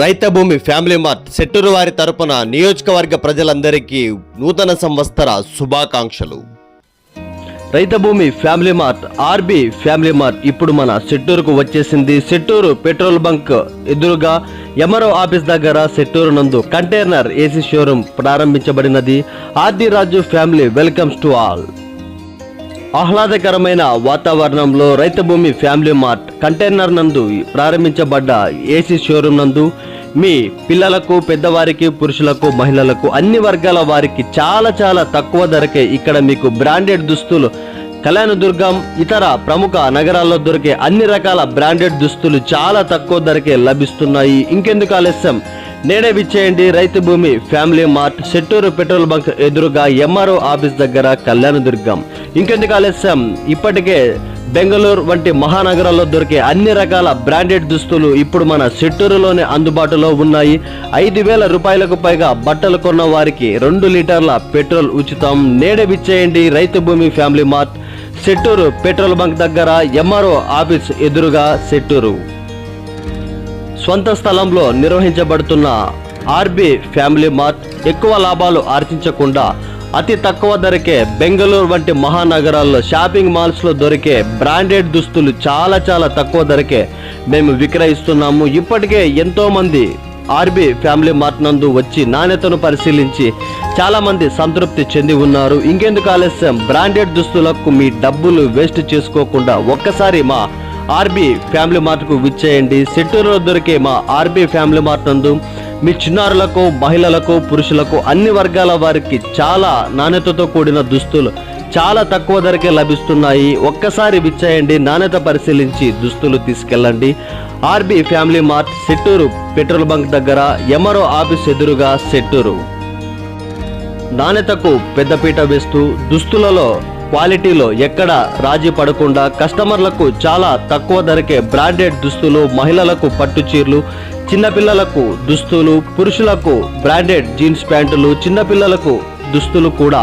రైతభూమి family mart Setturu వారి తరపున నియోజకవర్గ ప్రజలందరికీ నూతన సంవత్సర శుభాకాంక్షలు. Raithubhoomi family mart RB family mart ఇప్పుడు మన సెట్టూరుకు వచ్చేసింది. సెట్టూరు పెట్రోల్ బంక్ ఎదురుగా ఎమరో ఆఫీస్ దగ్గర సెట్టూరు నందు కంటైనర్ ఏసీ షోరూమ్ ప్రారంభించబడినది. ఆర్ది Raju family welcomes to all. ఆహ్లాదకరమైన వాతావరణంలో రైతు భూమి ఫ్యామిలీ మార్ట్ కంటైనర్ నందు ప్రారంభించబడ్డ ఏసీ షోరూమ్ నందు మీ పిల్లలకు పెద్దవారికి పురుషులకు మహిళలకు అన్ని వర్గాల వారికి చాలా చాలా తక్కువ ధరకే ఇక్కడ మీకు బ్రాండెడ్ దుస్తులు. కళ్యాణదుర్గం ఇతర ప్రముఖ నగరాల్లో దొరికే అన్ని రకాల బ్రాండెడ్ దుస్తులు చాలా తక్కువ ధరకే లభిస్తున్నాయి. ఇంకెందుకు ఆలస్యం? నేడే విచ్చేయండి Raithu Bhoomi. Family mart Setturu petrol bunk ఎదురుగా ఎంఆర్ఓ ఆఫీస్ దగ్గర కళ్యాణదుర్గం ఇంకెందుకు ఆలస్యం? ఇప్పటికే బెంగళూరు వంటి మహానగరాల్లో దొరికే అన్ని రకాల బ్రాండెడ్ దుస్తులు ఇప్పుడు మన సెట్టూరులోనే అందుబాటులో ఉన్నాయి. ఐదు వేల రూపాయలకు పైగా బట్టలు కొన్న వారికి రెండు లీటర్ల పెట్రోల్ ఉచితం. నేడే విచ్చేయండి Raithu Bhoomi family mart Setturu petrol bunk దగ్గర ఎంఆర్ఓ ఆఫీస్ ఎదురుగా సెట్టూరు. స్వంత స్థలంలో నిర్వహించబడుతున్న ఆర్బి ఫ్యామిలీ మార్ట్ ఎక్కువ లాభాలు ఆర్జించకుండా అతి తక్కువ ధరకే బెంగళూరు వంటి మహానగరాల్లో షాపింగ్ మాల్స్లో దొరికే బ్రాండెడ్ దుస్తులు చాలా చాలా తక్కువ ధరకే మేము విక్రయిస్తున్నాము. ఇప్పటికే ఎంతోమంది ఆర్బీ ఆర్బి ఫ్యామిలీ మార్ట్ నందు వచ్చి నాణ్యతను పరిశీలించి చాలామంది సంతృప్తి చెంది ఉన్నారు. ఇంకెందుకు ఆలస్యం? బ్రాండెడ్ దుస్తులకు మీ డబ్బులు వేస్ట్ చేసుకోకుండా ఒక్కసారి మా ఆర్బీ ఫ్యామిలీ మార్ట్కు విచ్చేయండి. సెట్టూరులో దొరికే మా ఆర్బీ ఫ్యామిలీ మార్ట్ నందు మీ చిన్నారులకు మహిళలకు పురుషులకు అన్ని వర్గాల వారికి చాలా నాణ్యతతో కూడిన దుస్తులు చాలా తక్కువ ధరకే లభిస్తున్నాయి. ఒక్కసారి విచ్చేయండి నాణ్యత పరిశీలించి దుస్తులు తీసుకెళ్ళండి. RB family mart Setturu petrol bunk దగ్గర ఎమరో ఆఫీస్ ఎదురుగా సెట్టూరు. నాణ్యతకు పెద్దపీట వేస్తూ దుస్తులలో క్వాలిటీలో ఎక్కడ రాజీ పడకుండా కస్టమర్లకు చాలా తక్కువ ధరకే బ్రాండెడ్ దుస్తులు మహిళలకు పట్టు చీరలు చిన్నపిల్లలకు దుస్తులు పురుషులకు బ్రాండెడ్ జీన్స్ ప్యాంటులు చిన్నపిల్లలకు దుస్తులు కూడా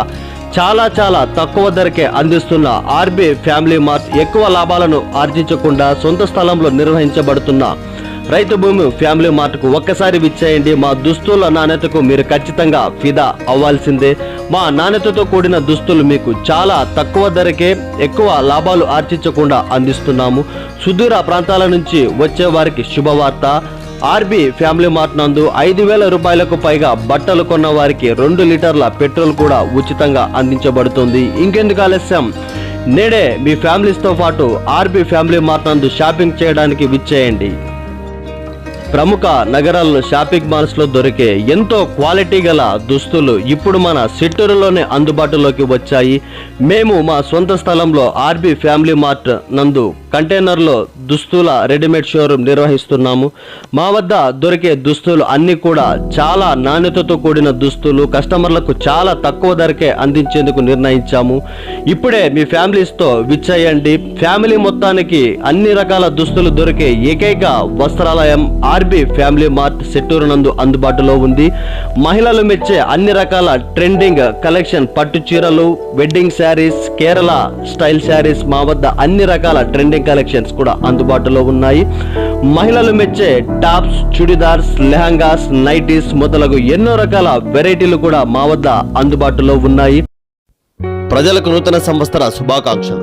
చాలా చాలా తక్కువ ధరకే అందిస్తున్న ఆర్బీ ఫ్యామిలీ మార్ట్ ఎక్కువ లాభాలను ఆర్జించకుండా సొంత స్థలంలో నిర్వహించబడుతున్న రైతు భూమి ఫ్యామిలీ మార్ట్కు ఒక్కసారి విచ్చేయండి. మా దుస్తుల నాణ్యతకు మీరు ఖచ్చితంగా ఫిదా అవ్వాల్సిందే. మా నాణ్యతతో కూడిన దుస్తులు మీకు చాలా తక్కువ ధరకే ఎక్కువ లాభాలు ఆర్జించకుండా అందిస్తున్నాము. సుదూర ప్రాంతాల నుంచి వచ్చే వారికి శుభవార్త. ఆర్బీ ఫ్యామిలీ మార్ట్ నందు ఐదు వేల రూపాయలకు పైగా బట్టలు కొన్న వారికి రెండు లీటర్ల పెట్రోల్ కూడా ఉచితంగా అందించబడుతుంది. ఇంకెందుకు ఆలస్యం? నేడే మీ ఫ్యామిలీస్తో పాటు ఆర్బీ ఫ్యామిలీ మార్ట్ నందు షాపింగ్ చేయడానికి విచ్చేయండి. ప్రముఖ నగరాల్లో షాపింగ్ మాల్స్లో దొరికే ఎంతో క్వాలిటీ గల దుస్తులు ఇప్పుడు మన సిట్టూరులోనే అందుబాటులోకి వచ్చాయి. మేము మా సొంత స్థలంలో ఆర్బీ ఫ్యామిలీ మార్ట్ నందు కంటైనర్లో దుస్తుల రెడీమేడ్ షోరూమ్ నిర్వహిస్తున్నాము. మా వద్ద దొరికే దుస్తులు అన్ని కూడా చాలా నాణ్యతతో కూడిన దుస్తులు కస్టమర్లకు చాలా తక్కువ ధరకే అందించేందుకు నిర్ణయించాము. ఇప్పుడే మీ ఫ్యామిలీస్తో విచ్చేయండి. ఫ్యామిలీ మొత్తానికి అన్ని రకాల దుస్తులు దొరికే ఏకైక వస్త్రాలయం ఆర్బి ఫ్యామిలీ మార్ట్ సెట్టూరు నందు అందుబాటులో ఉంది. మహిళలు మెచ్చే అన్ని రకాల ట్రెండింగ్ కలెక్షన్ పట్టు చీరలు wedding sarees Kerala style sarees మా వద్ద అన్ని రకాల ట్రెండింగ్ కలెక్షన్స్ కూడా అందుబాటులో ఉన్నాయి. మహిళలు మెచ్చే టాప్స్ చుడిదార్స్ లెహంగాస్ నైటీస్ మొదలగు ఎన్నో రకాల వెరైటీలు కూడా మా వద్ద అందుబాటులో ఉన్నాయి. ప్రజలకు నూతన సంవత్సర శుభాకాంక్షలు.